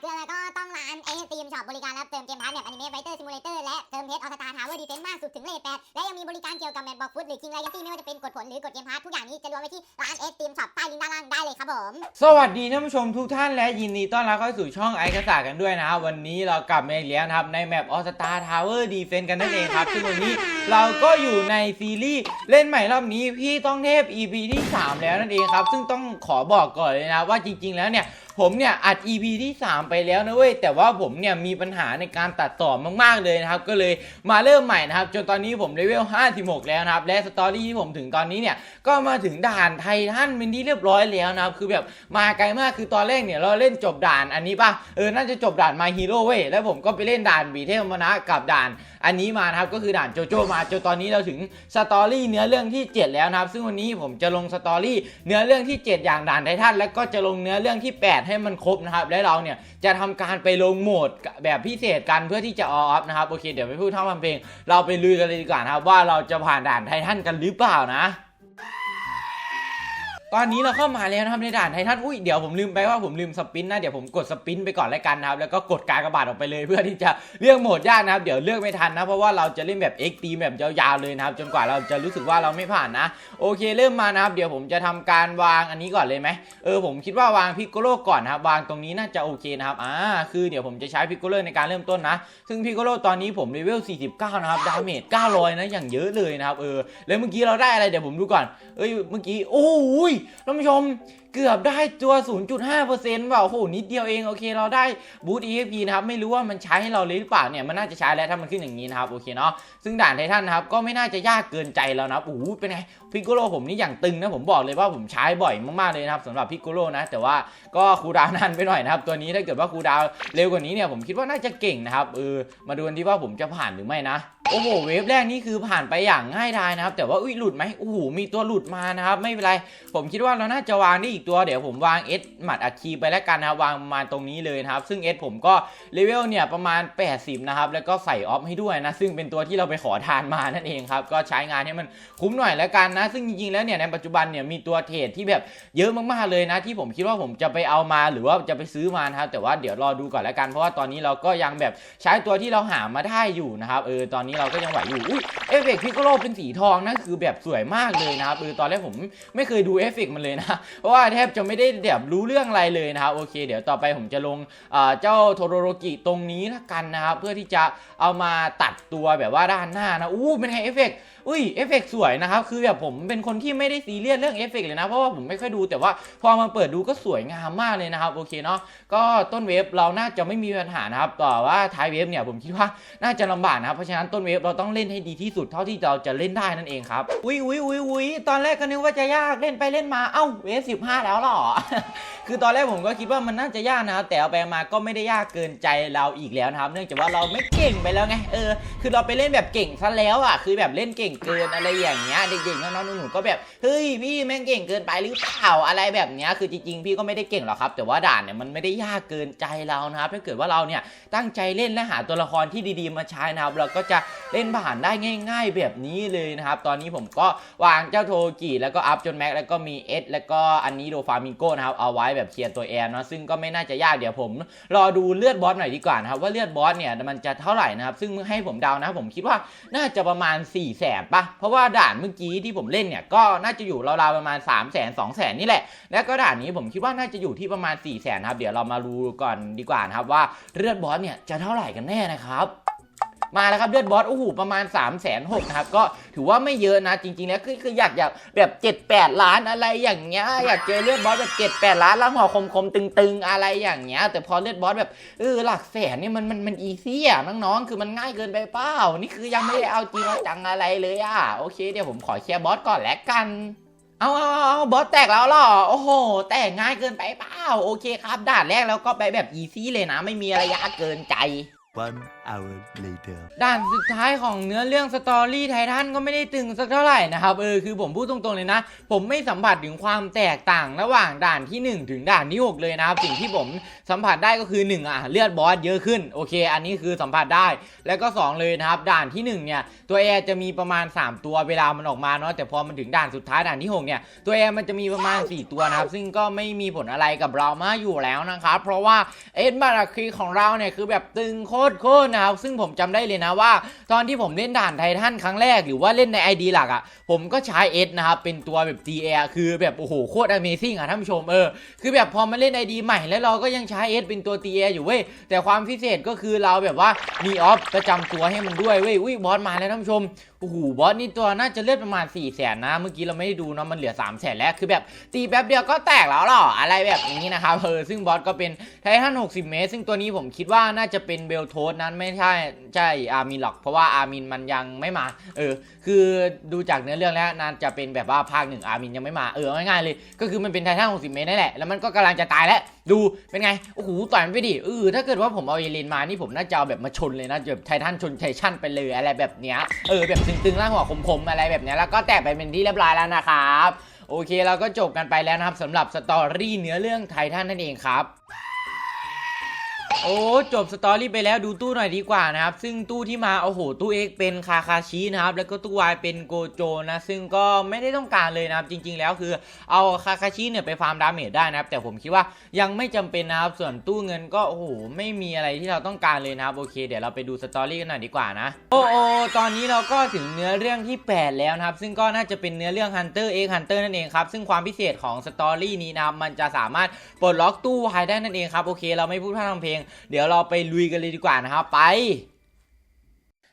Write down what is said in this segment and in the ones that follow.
เกลือแล้วก็ต้องร้านเอทีมช็อปบริการรับเติมเกมพาร์ทแบบอนิเมะไฟเตอร์ซิมูเลเตอร์และเติมเพชรออสตาทาวเวอร์ดีเฟนต์มากสุดถึงเลทแปดและยังมีบริการเกี่ยวกับแมทบอกฟุตหรือคิงไลยันตี้ไม่ว่าจะเป็นกดผลหรือกดเกมพาร์ททุกอย่างนี้จะรวมไว้ที่ร้านเอทีมช็อปใต้ลิงก์ด้านล่างได้เลยครับผมสวัสดีท่านผู้ชมทุกท่านและยินดีต้อนรับเข้าสู่ช่องไอกษากันด้วยนะวันนี้เรากลับมาอีกแล้วนะครับในแมปออสตาทาวเวอร์ดีเฟนกันนั่นเองครับซึ่งวันนี้เราก็อยู่ในซีรีส์เล่นใหม่รอบนี้พี่ต้องเทพ EP ที่ 3 แล้วนั่นเองครับซึ่งต้องขอบอกก่อนเลยนะว่าจริง ๆ แล้วเนี่ย ผมเนี่ยอัด EP ที่ 3 ไปแล้วนะเว้ยแต่ว่าผมเนี่ยมีปัญหาในการตัดต่อมากๆเลยนะครับ ก็เลยมาเริ่มใหม่นะครับ จนตอนนี้ผมเลเวล 56 แล้วนะครับ และสตอรี่ที่ผมถึงตอนนี้เนี่ยก็มาถึงด่านไททันเป็นที่เรียบร้อยแล้วนะครับ คือแบบมาไกลมากคือตอนแรกเนี่ยเราเล่นจบด่านอันนี้ป่ะเออน่าจะจบด่านมาฮีโร่เว้ยแล้วผมก็ไปเล่นด่านบีเทลมานะกับด่านอันนี้มานะครับก็คือด่านโจโจมาจนตอนนี้เราถึงสตอรี่เนื้อเรื่องที่ 7 แล้วนะครับ ซึ่งวันนี้ผมจะลงสตอรี่เนื้อเรื่องที่ 7 อย่างด่านไททันแล้วก็จะลงเนื้อเรื่องที่ 8ให้มันครบนะครับและเราเนี่ยจะทำการไปลงโหมดแบบพิเศษกันเพื่อที่จะออฟนะครับโอเคเดี๋ยวไม่พูดท่าทำเพลง เราไปลุยกันเลยดีกว่านะครับว่าเราจะผ่านด่านไททันกันหรือเปล่านะ ตอนนี้เราเข้ามาแล้วนะครับในด่านไททันอุ้ยเดี๋ยวผมลืมไปว่าผมลืมสปินนะเดี๋ยวผมกดสปินไปก่อนแล้วกันนะครับแล้วก็กดการกระบาดออกไปเลยเพื่อที่จะเลือกโหมดยากนะครับเดี๋ยวเลือกไม่ทันนะเพราะว่าเราจะเล่นแบบ X ตีแบบยาวๆเลยนะครับจนกว่าเราจะรู้สึกว่าเราไม่ผ่านนะ โอเคเริ่มมานะครับเดี๋ยวผมจะทำการวางอันนี้ก่อนเลยไหมเออผมคิดว่าวางพิกโกโลก่อนนะครับวางตรงนี้น่าจะโอเคนะครับอ่าคือเดี๋ยวผมจะใช้พิกโกโลในการเริ่มต้นนะ ซึ่งพิกโกโลตอนนี้ผมเลเวล 49 นะครับดาเมจ900 นะอย่างเยอะเลยนะครับเออแล้วเมื่อกี้เราได้อะไรเดี๋ยวผมดูก่อนเอ้ยเมื่อกี้โอ้ยท่านผู้ชมเกือบได้ตัว 0.5%ว่ะโอ้โห นิดเดียวเอง โอเค เราได้บูต EXP นะครับ ไม่รู้ว่ามันใช้ให้เราเลยหรือเปล่าเนี่ย มันน่าจะใช้แล้วถ้ามันขึ้นอย่างนี้นะครับ โอเคเนาะ ซึ่งด่านไททันนะครับ ก็ไม่น่าจะยากเกินใจแล้วนะโอ้โหเป็นไง พิกโกโลผมนี่อย่างตึงนะ ผมบอกเลยว่าผมใช้บ่อยมากๆเลยนะครับสำหรับพิกโกโลนะ แต่ว่าก็คูดาวนานไปหน่อยนะครับ ตัวนี้ถ้าเกิดว่าคูดาวเร็วกว่านี้เนี่ย ผมคิดว่าน่าจะเก่งนะครับ เออ มาดูกันที่ว่าผมจะผ่านหรือไม่นะ โอ้โหเวฟแรกนี่คือผ่านไปอย่างง่ายดายนะครับ แต่ว่าอุ้ยหลุดไหมโอ้โหมีตัวหลุดมานะครับไม่เป็นไร ผมคิดว่าเราน่าจะวางได้อีกตัวเดี๋ยวผมวางเอสหมัดอัคคีไปแล้วกันนะครับวางมาตรงนี้เลยนะครับ ซึ่งเอสผมก็เลเวลเนี่ยประมาณ 80 นะครับ แล้วก็ใส่ออฟให้ด้วยนะ ซึ่งเป็นตัวที่เราไปขอทานมานั่นเองครับ ก็ใช้งานให้มันคุ้มหน่อยแล้วกันนะ ซึ่งจริงๆแล้วเนี่ยในปัจจุบันเนี่ยมีตัวเทรดที่แบบเยอะมากๆเลยนะ ที่ผมคิดว่าผมจะไปเอามาหรือว่าจะไปซื้อมานะครับแต่ว่าเดี๋ยวรอดูก่อนแล้วกันเพราะว่าตอนนี้เราก็ยังแบบใช้ตัวที่เราหามาได้อยู่นะครับเออตอนนี้เราก็ยังไหวอยู่อุ้ยเอฟเฟกต์พิกโกโลเป็นสีทองนะคือแบบสวยมากเลยนะครับเออตอนแรกผมไม่เคยดูเอฟเฟกต์มันเลยนะเพราะว่าแทบจะไม่ได้แบบรู้เรื่องอะไรเลยนะครับโอเค เดี๋ยวต่อไปผมจะลงเอ่อเจ้าโทโรโรกิตรงนี้ละกันนะครับเพื่อที่จะเอามาตัดตัวแบบว่าด้านหน้านะอู้เป็นไงเอฟเฟกต์อุ้ยเอฟเฟกต์สวยนะครับคือแบบผมเป็นคนที่ไม่ได้ซีเรียสเรื่องเอฟเฟกต์เลยนะเพราะว่าผมไม่ค่อยดูแต่ว่าพอมาเปิดดูก็สวยงามมากเลยนะครับโอเคเนาะก็ต้นเวฟเราน่าจะไม่มีปัญหานะครับแต่ว่าท้ายเวฟเนี่ยผมคิดว่าน่าจะลำบากนะครับเพราะฉะนั้นต้นเวฟเราต้องเล่นให้ดีที่สุดเท่าที่เราจะเล่นได้นั่นเองครับอุ้ยอุ้ยอุ้ยอุ้ยตอนแรกก็นึกว่าจะยากเล่นไปเล่นมาเอ้าเวฟสิบห้าแล้วหรอ คือตอนแรกผมก็คิดว่ามันน่าจะยากนะครับแต่เอาไปมาก็ไม่ได้ยากเกินใจเราอีกแล้วนะครับ เนื่องจากว่าเราไม่เก่งไปแล้วไงเออคือเราไปเล่นแบบเก่งซะแล้วอะคือแบบเล่นเก่งเกินอะไรอย่างเงี้ยเด็กๆน้องๆหนูๆก็แบบเฮ้ยพี่แม่งเก่งเกินไปหรือเปล่าอะไรแบบเนี้ยคือจริงๆพี่ก็ไม่ได้เก่งหรอกครับ แต่ว่าด่านเนี่ยมันไม่ได้ยากเกินใจเรานะครับถ้าเกิดว่าเราเนี่ยตั้งใจเล่นและหาตัวละครที่ดีๆมาใช้นะครับเราก็จะเล่นผ่านได้ง่าย ๆ แบบนี้เลยนะครับ ตอนนี้ผมก็วางเจ้าโทกิแล้วก็อัพจนแม็กแล้วก็มีเอสแล้วก็อันนี้โดฟามิงโก้นะครับเอาไว้แบบเคลียร์ตัวแอมเนาะซึ่งก็ไม่น่าจะยากเดี๋ยวผม รอดูเลือดบอสหน่อยดีกว่านะครับว่าเลือดบอสเนี่ยมันจะเท่าไหร่นะครับซึ่งให้ผมเดานะผมคิดว่าน่าจะประมาณ4ี่แสนปะเพราะว่าด่านเมื่อกี้ที่ผมเล่นเนี่ยก็น่าจะอยู่ราวๆประมาณ3ามแสนสองแสนนี่แหละ แล้วก็ด่านนี้ผมคิดว่าน่าจะอยู่ที่ประมาณ4ี่แสนครับเดี๋ยวเรามาดูก่อนดีกว่านะครับว่าเลือดบอสเนี่ยจะเท่าไหร่กันแน่นะครับ มาแล้วครับเลือดบอสโอ้โหประมาณ3ามแสนหกนะครับก็ถือว่าไม่เยอะนะจริงๆแล้วคือคืออยากอยากแบบ7 8 ล้านอะไรอย่างเงี้ยอยากเจอเลือดบอสแบบ7 8 ล้านแล้วหัวคมๆตึงๆอะไรอย่างเงี้ยแต่พอเลือดบอสแบบเออหลักแสนนี่มันมันมันอีซี่อะน้องๆคือมันง่ายเกินไปเปล่านี่คือยังไม่ได้เอาจริงเอาจังอะไรเลยอะโอเคเดี๋ยวผมขอเคลียร์บอสก่อนแล้วกันเอาเอาเอาบอสแตกแล้วหรอ โอ้โห แตกง่ายเกินไปเปล่า โอเคครับ ด่านแรกแล้วก็ไปแบบอีซี่เลยนะ ไม่มีอะยากเกินใจ One hour later. ด่านสุดท้ายของเนื้อเรื่องสตอรี่ไททันก็ไม่ได้ตึงสักเท่าไหร่นะครับเออคือผมพูดตรงๆเลยนะ ผมไม่สัมผัสถึงความแตกต่างระหว่างด่านที่ 1 ถึงด่านที่ 6 เลยนะครับ สิ่งที่ผมสัมผัสได้ก็คือ 1 อะ เลือดบอสเยอะขึ้น โอเค อันนี้คือสัมผัสได้ แล้วก็ 2 เลยนะครับ ด่านที่ 1 เนี่ย ตัวแอร์จะมีประมาณ 3 ตัวเวลามันออกมาเนาะแต่พอมันถึงด่านสุดท้ายด่านที่ 6 เนี่ย ตัวแอร์มันจะมีประมาณ 4 ตัวนะครับ ซึ่งก็ไม่มีผลอะไรกับเรามาอยู่แล้วนะครับเพราะว่าเอ็ดมาราคีของเราเนี่ยคือแบบตึงโคตรโคตรนะครับ ซึ่งผมจำได้เลยนะว่า ตอนที่ผมเล่นด่านไททันครั้งแรกหรือว่าเล่นใน ID หลักอะ่ะ ผมก็ใช้เอสนะครับ เป็นตัวแบบ t อ r คือแบบโอ้โหโคตร Amazing อะท่านผู้ชมเออ คือแบบพอมาเล่น ID ใหม่แล้วเราก็ยังใช้เอสเป็นตัว t อ r อยู่เว้ย แต่ความพิเศษก็คือเราแบบว่ามีออฟประจำตัวให้มันด้วยเว้ยอุ้ยบอสมาแล้วท่านผู้ชมโอ้โหบอสนี่ตัวน่าจะเลือดประมาณ4ี่แสนนะ เมื่อกี้เราไม่ได้ดูเนาะมันเหลือ3ามแสนแล้วคือแบบตีแป๊บเดียวก็แตกแล้วหรออะไรแบบนี้นะครับเออซึ่งบอสก็เป็นไททัน60 เมตร ซึ่งตัวนี้ผมคิดว่าน่าจะเป็นเบลโทสนั้นไม่ใช่ใช่อามินหรอก เพราะว่าอาร์มินมันยังไม่มา เออ คือดูจากเนื้อเรื่องแล้วน่าจะเป็นแบบว่าภาคหนึ่งอาร์มินยังไม่มาเออง่ายๆเลย ก็คือมันเป็นไททัน60เมตรนั่นแหละแล้วมันก็กำลังจะตายแล้วดูเป็นไงโอ้โหต่อยมันไปดิเออถ้าเกิดว่าผมเอาเอเลนมานี่ผมน่าจะเอาแบบมาชนเลยนะแบบไททันชนไททันไปเลยอะไรแบบเนี้ยเออแบบตึงๆล่างหัวคมๆอะไรแบบเนี้ยแล้วก็แตกไปเป็นที่เรียบร้อยแล้วนะครับโอเคเราก็จบกันไปแล้วนะครับสำหรับสตอรี่เนื้อเรื่องไททันนั่นเองครับ โอ้จบสตอรี่ไปแล้วดูตู้หน่อยดีกว่านะครับ ซึ่งตู้ที่มาโอ้โหตู้ X เป็นคาคาชินะครับ แล้วก็ตู้ Y เป็นโกโจนะซึ่งก็ไม่ได้ต้องการเลยนะครับ จริง ๆ แล้วคือเอาคาคาชิเนี่ยไปฟาร์มดาเมจได้นะครับ แต่ผมคิดว่ายังไม่จำเป็นนะครับ ส่วนตู้เงินก็โอ้โหไม่มีอะไรที่เราต้องการเลยนะครับโอเค เดี๋ยวเราไปดูสตอรี่กันหน่อยดีกว่านะโอ้โอตอนนี้เราก็ถึงเนื้อเรื่องที่ 8 แล้วนะครับ ซึ่งก็น่าจะเป็นเนื้อเรื่อง Hunter X Hunter นั่นเองครับซึ่งความพิเศษของสตอรี่นี้นะครับมันจะสามารถปลดล็อกตู้ Y ได้นั่นเองครับโอเค เราไม่พูดพร่ำทำเพลงเดี๋ยวเราไปลุยกันเลยดีกว่านะครับไป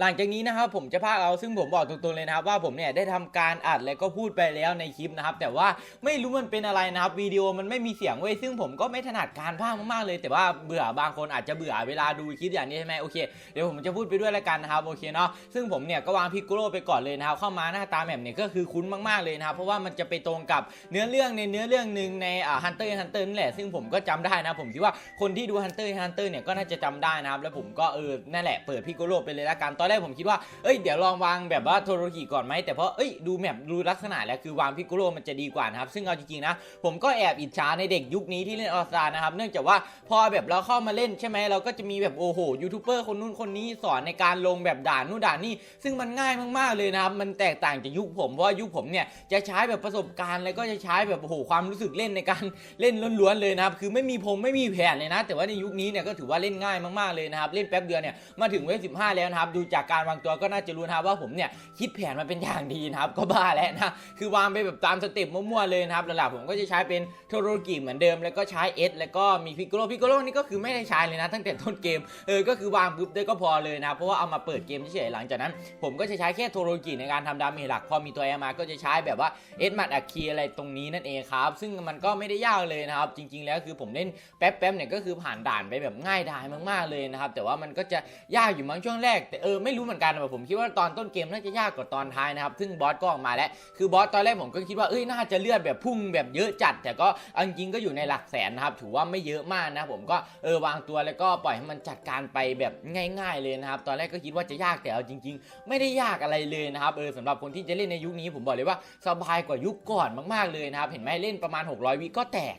หลังจากนี้นะครับผมจะพากเอาซึ่งผมบอกตรงๆเลยนะครับว่าผมเนี่ยได้ทำการอัดและก็พูดไปแล้วในคลิปนะครับแต่ว่าไม่รู้มันเป็นอะไรนะครับวิดีโอมันไม่มีเสียงเว้ยซึ่งผมก็ไม่ถนัดการพากมากๆเลย แต่ว่าเบื่อบางคนอาจจะเบื่อเวลาดูคลิปอย่างนี้ใช่ไหมโอเคเดี๋ยวผมจะพูดไปด้วยแล้วกันนะครับโอเคเนาะซึ่งผมเนี่ยก็วางพิกโกโรไปก่อนเลยนะครับเข้ามาหน้าตาแบบเนี่ยก็คือคุ้นมากๆเลยนะครับเพราะว่ามันจะไปตรงกับเนื้อเรื่องในเนื้อเรื่องหนึ่งในอ่าฮันเตอร์ฮันเตอร์นี่แหละซึ่งผมก็จำได้นะผมคิดว่าคนที่ดูฮันเตอร์ฮันเตอร์เนี่ยก็น่าจะจำได้นะครับแล้วผมก็เออนั่นแหละเปิดพิกโกโรไปเลยละกันตอนแรกผมคิดว่าเอ้ยเดี๋ยวลองวางแบบว่าโทโรกิก่อนไหมแต่เพราะเอ้ยดูแมปดูลักษณะแล้วคือวางพิกโกโรมันจะดีกว่านะครับซึ่งเอาจริงๆนะผมก็แอบอิจฉาในเด็กยุคนี้ที่เล่นออสตานะครับเนื่องจากว่าพอแบบเราเข้ามาเล่นใช่ไหมเราก็จะมีแบบโอ้โหยูทูบเบอร์คนนู้นคนนี้สอนในการลงแบบด่านนู่นด่านนี่ซึ่งมันง่ายมากๆเลยนะครับมันแตกต่างจากยุคผมเพราะว่ายุคผมเนี่ยจะใช้แบบประสบการณ์แล้วก็จะใช้แบบโอ้โหความรู้สึกเล่นในการเล่นล้วนๆเลยนะครับคือไม่มีผมไม่มีแผนเลยนะ แต่ว่าในยุคนี้เนี่ยก็ถือว่าเล่นง่ายมากๆเลยนะครับเล่นแป๊บเดียวเนี่ยมาถึงเวฟสิบห้าแล้วนะครับดูจากการวางตัวก็น่าจะรู้นะครับว่าผมเนี่ยคิดแผนมาเป็นอย่างดีนะครับก็บ้าแล้วนะคือวางไปแบบตามสเต็ปมั่วๆเลยนะครับหลักๆผมก็จะใช้เป็นโทโรกิเหมือนเดิม แล้วก็ใช้เอสแล้วก็มีพิกโกโรพิกโกโรนี่ก็คือไม่ได้ใช้เลยนะตั้งแต่ต้นเกมเออก็คือวางปุ๊บได้ก็พอเลยนะเพราะว่าเอามาเปิดเกมเฉยๆหลังจากนั้น ผมก็จะใช้แค่โทโรกิในการทำดาเมจหลักพอมีตัวแอมาก็จะใช้แบบว่าเอสมัดอะคีอะไรตรงนี้นั่นเองครับซึ่งมันก็ไม่ได้ยากเลยนะครับจริง ๆ แล้วคือผมเล่นแป๊บๆเนี่ยก็คือผ่านด่านไปแบบง่ายดายมากๆเลยนะครับแต่ว่ามันก็จะยากอยู่มั้งช่วงแรกแต่เออไม่รู้เหมือนกันแต่ผมคิดว่าตอนต้นเกมน่าจะยากกว่าตอนท้ายนะครับซึ่งบอสก็ออกมาแล้วคือบอสตอนแรกผมก็คิดว่าเอ้ยน่าจะเลือดแบบพุ่งแบบเยอะจัด แต่ก็อาจริงๆก็อยู่ในหลักแสนนะครับถือว่าไม่เยอะมากนะผมก็เออวางตัวแล้วก็ปล่อยให้มันจัดการไปแบบง่าย ๆ เลยนะครับตอนแรกก็คิดว่าจะยากแต่เอาจริง ๆ ไม่ได้ยากอะไรเลยนะครับเออสำหรับคนที่จะเล่นในยุคนี้ผมบอกเลยว่าสบายกว่ายุคก่อนมากๆเลยนะครับเห็นไหมเล่นประมาณ 600วิก็แตก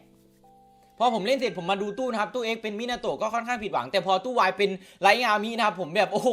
พอผมเล่นเสร็จผมมาดูตู้นะครับตู้ X เป็นมินาโตะก็ค่อนข้างผิดหวัง แต่พอตู้ Y เป็นไลอามินะครับผมแบบโอ้โห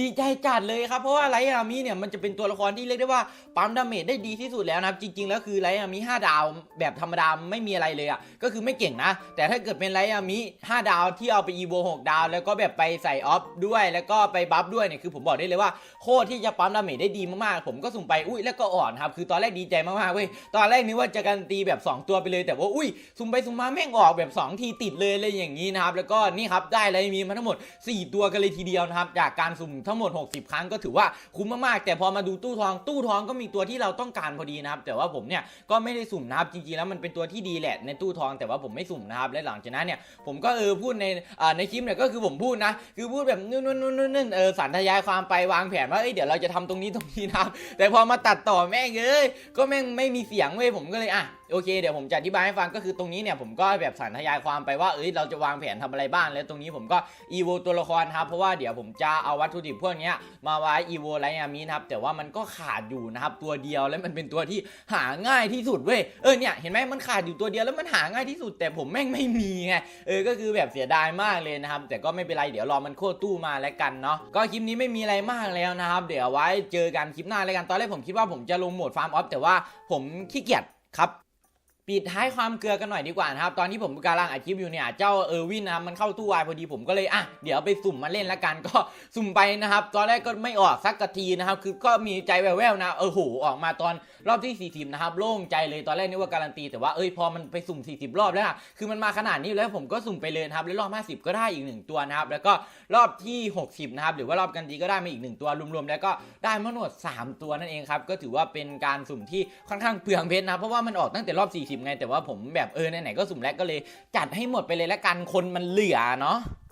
ดีใจจัดเลยครับ เพราะว่าไลอามิเนี่ยมันจะเป็นตัวละครที่เรียกได้ว่าปั๊มดาเมจได้ดีที่สุดแล้วนะครับ จริงๆ แล้วคือไลอามิ5ดาวแบบธรรมดาไม่มีอะไรเลยอะก็คือไม่เก่งนะ แต่ถ้าเกิดเป็นไลอามิ5ดาวที่เอาไปอีโว6ดาว แล้วก็แบบไปใส่ออฟด้วย แล้วก็ไปบัฟด้วยเนี่ยคือผมบอกได้เลยว่าโคตรที่จะปั๊มดาเมจได้ดีมากๆผมก็สุ่มไปอุ้ยแล้วก็อ่อนครับคือตอนแรกดีใจมากๆเว้ยตอนแรกนึกว่าจะการันตีแบบสองตัวไปเลยแต่ว่าอุ้ยซุมไปซุมมาแม่งออกแบบ 2 ทีติดเลยเลยอย่างนี้นะครับ แล้วก็นี่ครับได้อะไรมีมาทั้งหมด 4 ตัวกันเลยทีเดียวนะครับ จากการสุ่มทั้งหมด 60 ครั้งก็ถือว่าคุ้มมากๆ แต่พอมาดูตู้ทอง ตู้ทองก็มีตัวที่เราต้องการพอดีนะครับ แต่ว่าผมเนี่ยก็ไม่ได้สุ่มนะครับ จริงๆแล้วมันเป็นตัวที่ดีแหละในตู้ทอง แต่ว่าผมไม่สุ่มนะครับ และหลังจากนั้นเนี่ยผมก็เออพูดในในคลิปเนี่ยก็คือผมพูดนะ คือพูดแบบนู่นนู่นนู่นนู่นเออสารทยายความไปวางแผนว่าเอ้ยเดี๋ยวเราจะทำตรงนี้ตรงนี้นะครับ แต่พอมาตัดต่อแม่งเอ้ยก็แม่งไม่มีเสียงเว้ยผมก็เลยอะโอเคเดี๋ยวผมจะอธิบายให้ฟังก็คือตรงนี้เนี่ยผมก็แบบแบบสารทยายความไปว่าเอ้ยเราจะวางแผนทำอะไรบ้างแล้วตรงนี้ผมก็อีโวตัวละครครับเพราะว่าเดี๋ยวผมจะเอาวัตถุดิบพวกนี้มาไว้อีโวไลอามีนะครับแต่ว่ามันก็ขาดอยู่นะครับตัวเดียวแล้วมันเป็นตัวที่หาง่ายที่สุดเว้ยเออเนี่ยเห็นไหมมันขาดอยู่ตัวเดียวแล้วมันหาง่ายที่สุด แต่ผมแม่งไม่มีไงเออก็คือแบบเสียดายมากเลยนะครับแต่ก็ไม่เป็นไรเดี๋ยวรอมันโคตรตู้มาแล้วกันเนาะก็คลิปนี้ไม่มีอะไรมากแล้วนะครับ เดี๋ยวไว้เจอกันคลิปหน้าแล้วกันตอนแรกผมคิดว่าผมจะลงโหมดฟาร์มออฟแต่ว่าผมขี้เกียจครับ ปิดท้ายความเกลือกันหน่อยดีกว่านะครับ ตอนที่ผมกำลังอัดคลิปอยู่เนี่ย เจ้าเออร์วินนะมันเข้าตู้วายพอดีผมก็เลย อะ เดี๋ยวไปสุ่มมาเล่นละกันก็สุ่มไปนะครับ ตอนแรกก็ไม่ออกสักกะทีนะครับ คือก็มีใจแว่วๆนะ เออโห ออกมาตอนรอบที่ 40 นะครับ โล่งใจเลยตอนแรกนึกว่าการันตี แต่ว่าเอ้ยพอมันไปสุ่ม 40 รอบแล้วอะคือมันมาขนาดนี้แล้วผมก็สุ่มไปเลยนะครับ แล้วรอบ 50 ก็ได้อีกหนึ่งตัวนะครับ แล้วก็รอบที่ 60 นะครับ หรือว่ารอบกันตีก็ได้มาอีกหนึ่งตัว รวมๆ แล้วก็ได้มาหมด3 ตัวนั่นเองครับ ก็ถือว่าเป็นการสุ่มที่ค่อนข้างเปลืองเพชรนะ เพราะว่ามันออกตั้งแต่รอบ 40ไงแต่ว่าผมแบบเออไหนๆก็สุ่มแลกก็เลยจัดให้หมดไปเลยละกันคนมันเหลือเนาะ